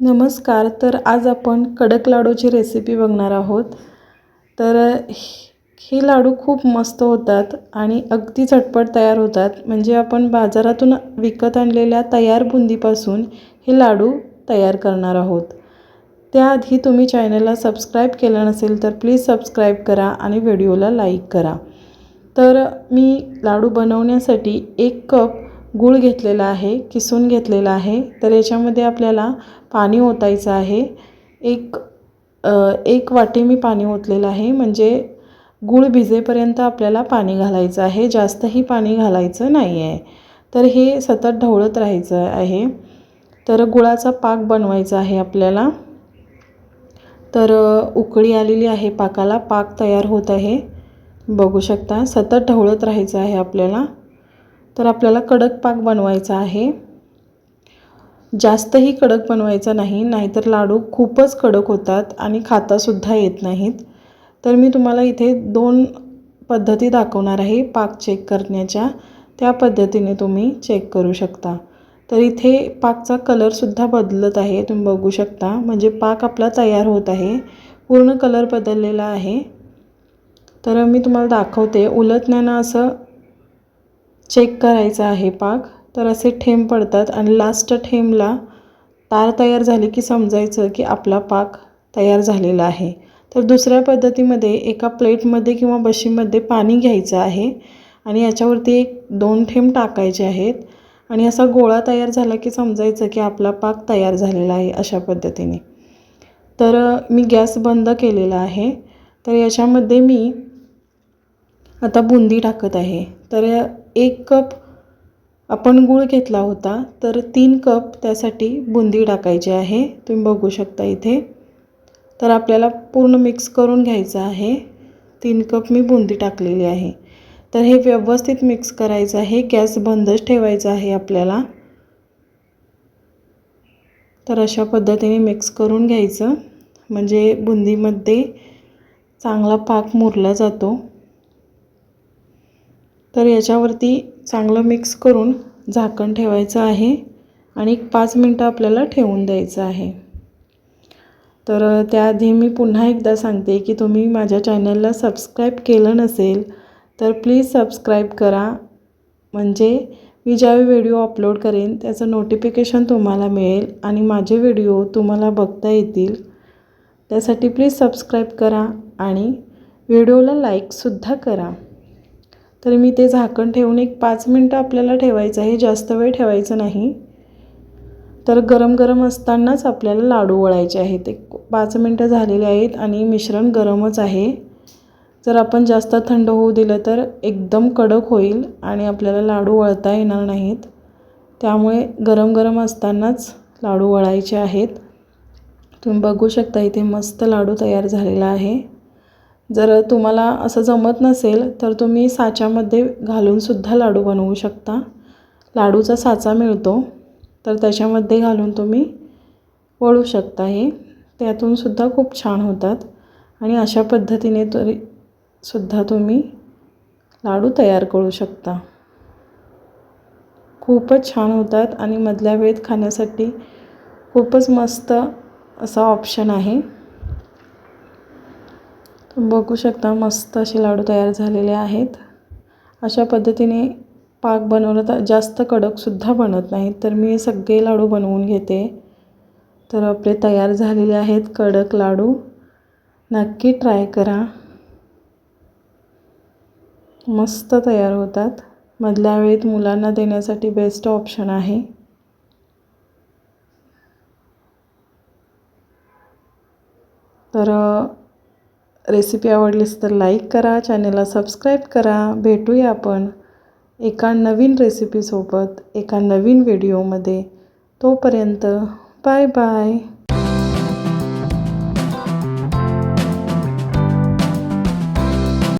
नमस्कार तर आज आपण कडक लाडूची रेसिपी बघणार आहोत. तर हे लाडू खूप मस्त होतात आणि अगदी झटपट तयार होतात. म्हणजे आपण बाजारातून विकत आणलेल्या तयार बुंदीपासून हे लाडू तयार करणार आहोत. त्याआधी तुम्ही चॅनलला सबस्क्राईब केलं नसेल तर प्लीज सबस्क्राईब करा आणि व्हिडिओला लाईक करा. तर मी लाडू बनवण्यासाठी एक कप गूळ घेतलेला आहे किसून घेतलेला आहे. तर याच्यामध्ये आपल्याला पाणी ओतायचं आहे. एक एक वाटी मी पाणी ओतलेलं आहे. म्हणजे गूळ भिजेपर्यंत आपल्याला पाणी घालायचं आहे. जास्तही पाणी घालायचं नाही आहे तर हे सतत ढवळत राहायचं आहे. तर गुळाचा पाक बनवायचा आहे आपल्याला. तर उकळी आलेली आहे पाकाला. पाक तयार होत आहे. बघू शकता. सतत ढवळत राहायचं आहे आपल्याला. तर आपल्याला कडक पाक बनवायचा आहे. जास्तही कडक बनवायचा नाही नाहीतर लाडू खूपच कडक होतात आणि खातासुद्धा येत नाहीत. तर मी तुम्हाला इथे दोन पद्धती दाखवणार आहे पाक चेक करण्याच्या. त्या पद्धतीने तुम्ही चेक करू शकता. तर इथे पाकचा कलरसुद्धा बदलत आहे तुम्ही बघू शकता. म्हणजे पाक आपला तयार होत आहे. पूर्ण कलर बदललेला आहे. तर मी तुम्हाला दाखवते उलटण्यानं असं चेक करायचं आहे पाक. तर असे ठेंब पडतात आणि लास्ट ठेंबला तार तयार झाली की समजायचं की आपला पाक तयार झालेला आहे. तर दुसऱ्या पद्धतीमध्ये एका प्लेटमध्ये किंवा बशीमध्ये पाणी घ्यायचं आहे आणि याच्यावरती एक दोन ठेंब टाकायचे आहेत आणि असा गोळा तयार झाला की समजायचं की आपला पाक तयार झालेला आहे अशा पद्धतीने. तर मी गॅस बंद केलेला आहे. तर याच्यामध्ये मी आता बुंदी टाकत आहे. तर एक कप आपण गूळ घेतला होता तर तीन कप त्यासाठी बुंदी टाकायची आहे. तुम्ही बघू शकता इथे. तर आपल्याला पूर्ण मिक्स करून घ्यायचं आहे. तीन कप मी बुंदी टाकलेली आहे. तर हे व्यवस्थित मिक्स करायचं आहे. गॅस बंदच ठेवायचा आहे आपल्याला. तर अशा पद्धतीने मिक्स करून घ्यायचं. म्हणजे बुंदीमध्ये चांगला पाक मुरला जातो. तर याच्यावरती चांगलं मिक्स करून झाकण ठेवायचं आहे आणि एक पाच मिनटं आपल्याला ठेवून द्यायचं आहे. तर त्याआधी मी पुन्हा एकदा सांगते की तुम्ही माझ्या चॅनलला सबस्क्राईब केलं नसेल तर प्लीज सबस्क्राईब करा. म्हणजे मी ज्यावेळी व्हिडिओ अपलोड करेन त्याचं नोटिफिकेशन तुम्हाला मिळेल आणि माझे व्हिडिओ तुम्हाला बघता येतील. त्यासाठी प्लीज सबस्क्राईब करा आणि व्हिडिओला लाईकसुद्धा करा. तर मी ते झाकण ठेवून एक पाच मिनटं आपल्याला ठेवायचं आहे. जास्त वेळ ठेवायचं नाही. तर गरम गरम असतानाच आपल्याला लाडू वळायचे आहेत. एक पाच मिनटं झालेले आहेत आणि मिश्रण गरमच आहे. जर आपण जास्त थंड होऊ दिलं तर एकदम कडक होईल आणि आपल्याला लाडू वळता येणार नाहीत. त्यामुळे गरम गरम असतानाच लाडू वळायचे आहेत. तुम्ही बघू शकता इथे मस्त लाडू तयार झालेला आहे. जर तुम्हाला असं जमत नसेल तर तुम्ही साच्यामध्ये घालूनसुद्धा लाडू बनवू शकता. लाडूचा साचा मिळतो तर त्याच्यामध्ये घालून तुम्ही वळू शकता हे. त्यातूनसुद्धा खूप छान होतात आणि अशा पद्धतीने तरी सुद्धा तुम्ही लाडू तयार करू शकता. खूपच छान होतात आणि मधल्या वेळेत खाण्यासाठी खूपच मस्त असा ऑप्शन आहे. बघू शकता मस्त असे लाडू तयार झालेले आहेत. अशा पद्धतीने पाक बनवलं तर जास्त कडकसुद्धा बनत नाहीत तर मी सगळे लाडू बनवून घेते. तर आपले तयार झालेले आहेत कडक लाडू. नक्की ट्राय करा. मस्त तयार होतात. मधल्या वेळेत मुलांना देण्यासाठी बेस्ट ऑप्शन आहे. तर रेसिपी आवडलीस तर लाईक करा चॅनेलला सबस्क्राईब करा. भेटूया आपण एका नवीन रेसिपीसोबत एका नवीन व्हिडिओमध्ये. तोपर्यंत बाय बाय.